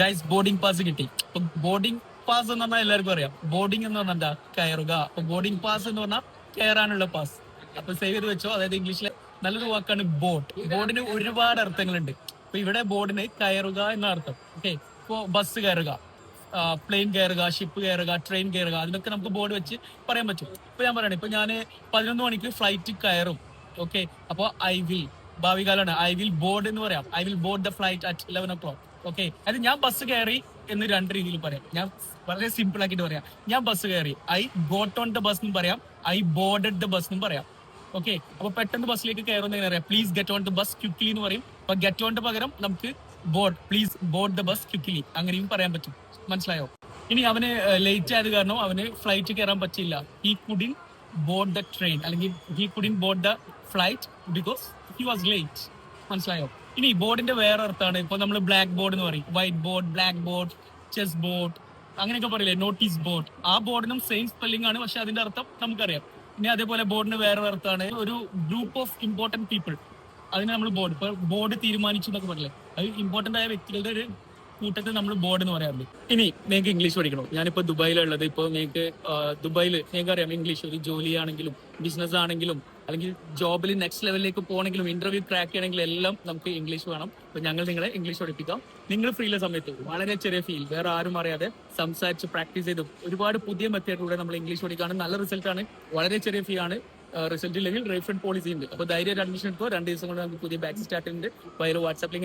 Guys boarding pass കിട്ടി. ഇപ്പൊ boarding pass എന്ന് പറഞ്ഞാൽ എല്ലാവർക്കും അറിയാം. ബോർഡിംഗ് എന്ന് പറഞ്ഞാൽ എന്താ? കയറുക. അപ്പൊ ബോർഡിംഗ് പാസ് എന്ന് പറഞ്ഞാൽ കയറാനുള്ള പാസ് അപ്പൊ സേവ് ചെയ്ത് വെച്ചോ. അതായത് ഇംഗ്ലീഷിലെ നല്ലൊരു വാക്കാണ് ബോട്ട് ബോർഡിന് ഒരുപാട് അർത്ഥങ്ങളുണ്ട്. അപ്പൊ ഇവിടെ ബോർഡിന് കയറുക എന്ന അർത്ഥം. ഓക്കെ ഇപ്പോ ബസ് കയറുക. പ്ലെയിൻ കയറുക ഷിപ്പ് കയറുക ട്രെയിൻ കയറുക. അതിനൊക്കെ നമുക്ക് ബോർഡ് വെച്ച് പറയാൻ പറ്റും. ഇപ്പൊ ഞാൻ പറയണേ ഇപ്പൊ ഞാൻ പതിനൊന്ന് മണിക്ക് ഫ്ലൈറ്റ് കയറും. ഓക്കെ അപ്പൊ ഐ വിൽ ഭാവി കാലമാണ് ഐ വിൽ ബോർഡ് എന്ന് പറയാം. I will board the flight at eleven o'clock okay അത് ഞാൻ ബസ് കയറി എന്ന് രണ്ട് രീതിയിൽ പറയാം. ഞാൻ വളരെ സിമ്പിൾ ആക്കിയിട്ട് പറയാം. ഞാൻ ബസ് കയറി. I got on the bus എന്നും പറയാം. ഐ ബോർഡഡ് ദ ബസ് എന്നും പറയാം. ഓക്കെ അപ്പൊ പെട്ടെന്ന് ബസ്സിലേക്ക് കയറുന്ന പറയാം please get on the bus quickly എന്ന് പറയും. അപ്പൊ ഗെറ്റ് ഓൺ പകരം നമുക്ക് board please board the bus quickly അങ്ങനെയും പറയാൻ പറ്റും. മനസ്സിലായോ? ഇനി അവന് ലേറ്റ് ആയത് കാരണം അവന് ഫ്ലൈറ്റ് കയറാൻ പറ്റില്ല he couldn't board the train അല്ലെങ്കിൽ he couldn't board the flight because he was late മനസ്സിലായോ? ഇനി ബോർഡിന്റെ വേറെ അർത്ഥമാണ്. ഇപ്പൊ നമ്മൾ ബ്ലാക്ക് ബോർഡ് എന്ന് പറയും. White board black board chess board അങ്ങനെയൊക്കെ പറയില്ലേ? നോട്ടീസ് ബോർഡ് ആ ബോർഡിനും സെയിം സ്പെല്ലിംഗ് ആണ്. പക്ഷെ അതിന്റെ അർത്ഥം നമുക്കറിയാം. ഇനി അതേപോലെ ബോർഡിന് വേറെ അർത്ഥമാണ്. ഒരു ഗ്രൂപ്പ് ഓഫ് ഇമ്പോർട്ടന്റ് പീപ്പിൾ അതിനെ നമ്മൾ ബോർഡ് ഇപ്പൊ ബോർഡ് തീരുമാനിച്ചു എന്നൊക്കെ പറയില്ലേ അത് ഇമ്പോർട്ടന്റ് ആയ വ്യക്തികളുടെ ഒരു കൂട്ടത്തിൽ നമ്മൾ ബോർഡ് എന്ന് പറയാറുണ്ട്. ഇനി നിങ്ങൾക്ക് ഇംഗ്ലീഷ് പഠിക്കണം? ഞാനിപ്പോ ദുബായിലുള്ളത്. ഇപ്പോൾ നിങ്ങൾക്ക് ദുബായിൽ നിങ്ങൾക്ക് അറിയാം ഇംഗ്ലീഷ് ഒരു ജോലിയാണെങ്കിലും ബിസിനസ് ആണെങ്കിലും അല്ലെങ്കിൽ ജോബിൽ നെക്സ്റ്റ് ലെവലിലേക്ക് പോകണമെങ്കിലും ഇന്റർവ്യൂ ക്രാക്ക് ചെയ്യണമെങ്കിലും എല്ലാം നമുക്ക് ഇംഗ്ലീഷ് വേണം. അപ്പൊ ഞങ്ങൾ നിങ്ങളെ ഇംഗ്ലീഷ് പഠിപ്പിക്കാം. നിങ്ങൾ ഫ്രീ ഉള്ള സമയത്ത് വളരെ ചെറിയ ഫീൽ വേറെ ആരും അറിയാതെ സംസാരിച്ച് പ്രാക്ടീസ് ചെയ്ത് ഒരുപാട് പുതിയ മെത്തേഡിലൂടെ നമ്മൾ ഇംഗ്ലീഷ് പഠിക്കാണ്. നല്ല റിസൾട്ട് ആണ്. വളരെ ചെറിയ ഫീ ആണ്. റിസൾട്ട് ഇല്ലെങ്കിൽ റീഫണ്ട് പോളിസി ഉണ്ട്. അപ്പൊ ധൈര്യം അഡ്മിഷൻ എടുത്തോ രണ്ട് ദിവസം കൊണ്ട് നമുക്ക് പുതിയ ബാച്ച് സ്റ്റാർട്ട് ഉണ്ട്. വയറ് വാട്സാപ്പ് ലിങ്ക്